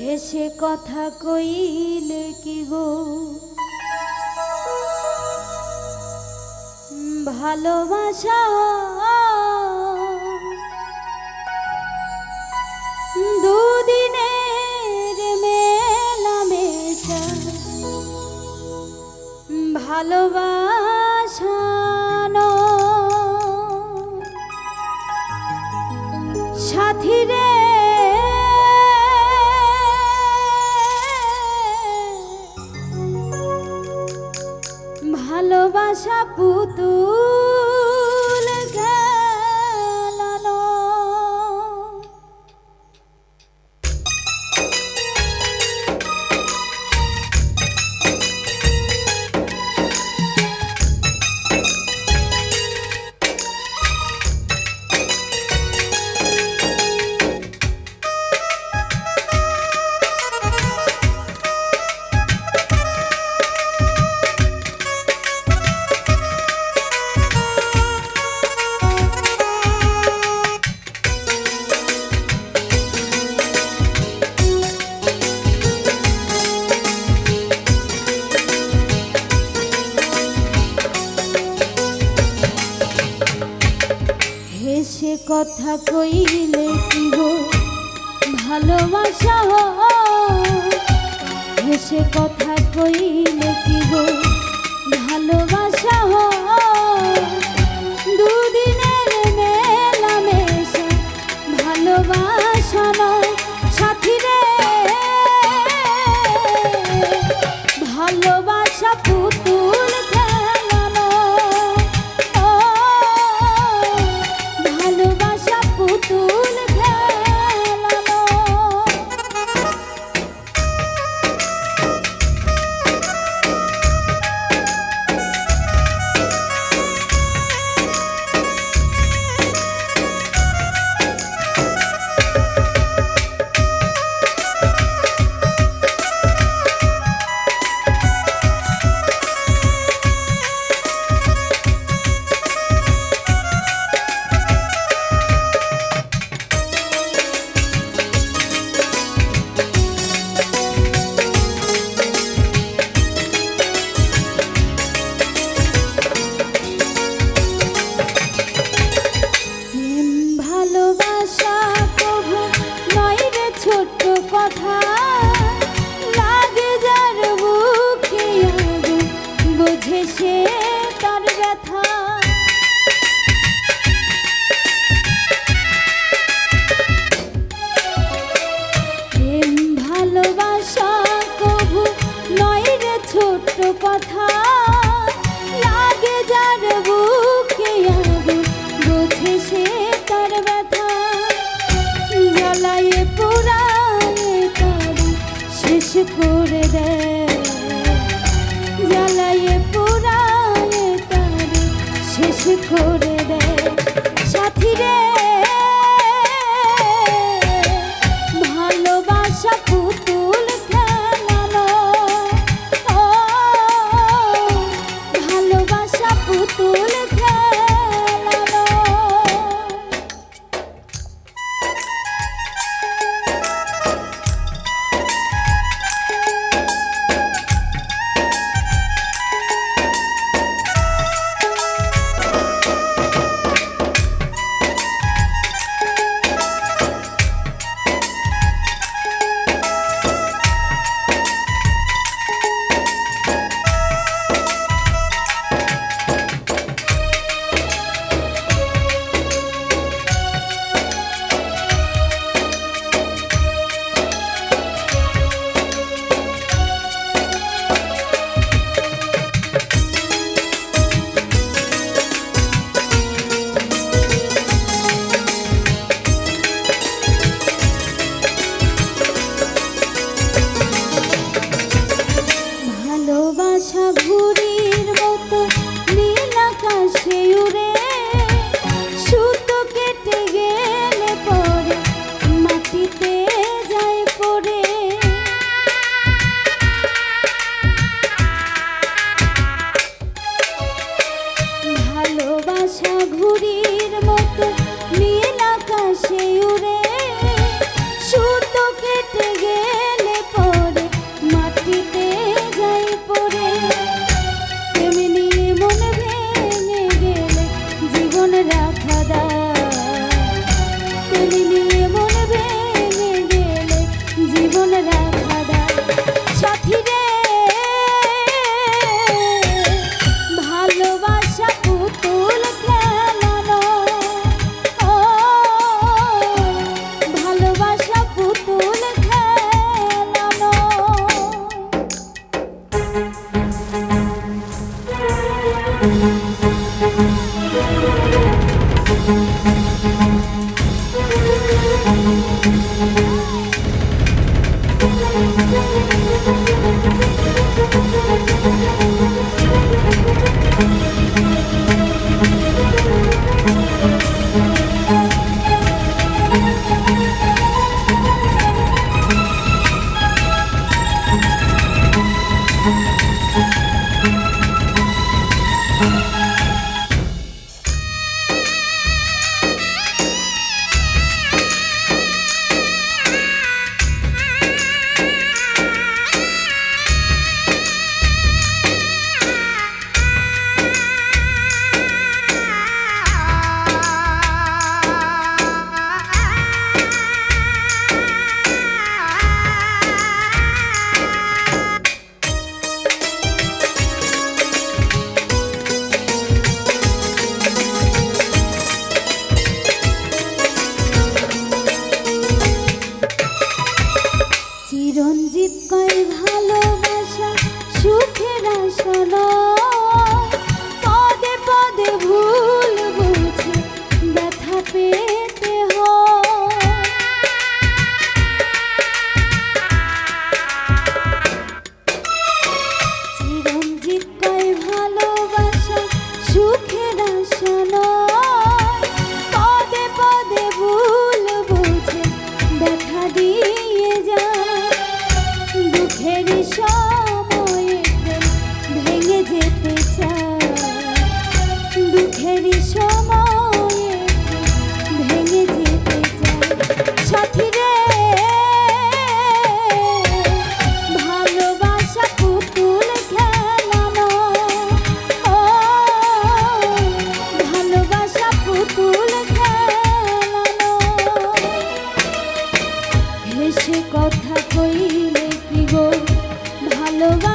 হেসে কথা কইলে কি গো? ভালোবাসা দুদিনের মেলা মেশা ভালোবাসা পুতুল কথা কইলে কি গো ভালোবাসা? হেসে কথা কইলে কি গো ভালোবাসা? দুদিনের মেলা মেশা ভালোবাসা নয় সাথী রে ভালোবাসা করে দেয় জ্বালায়ে পোড়ায় তার শেষ করে love.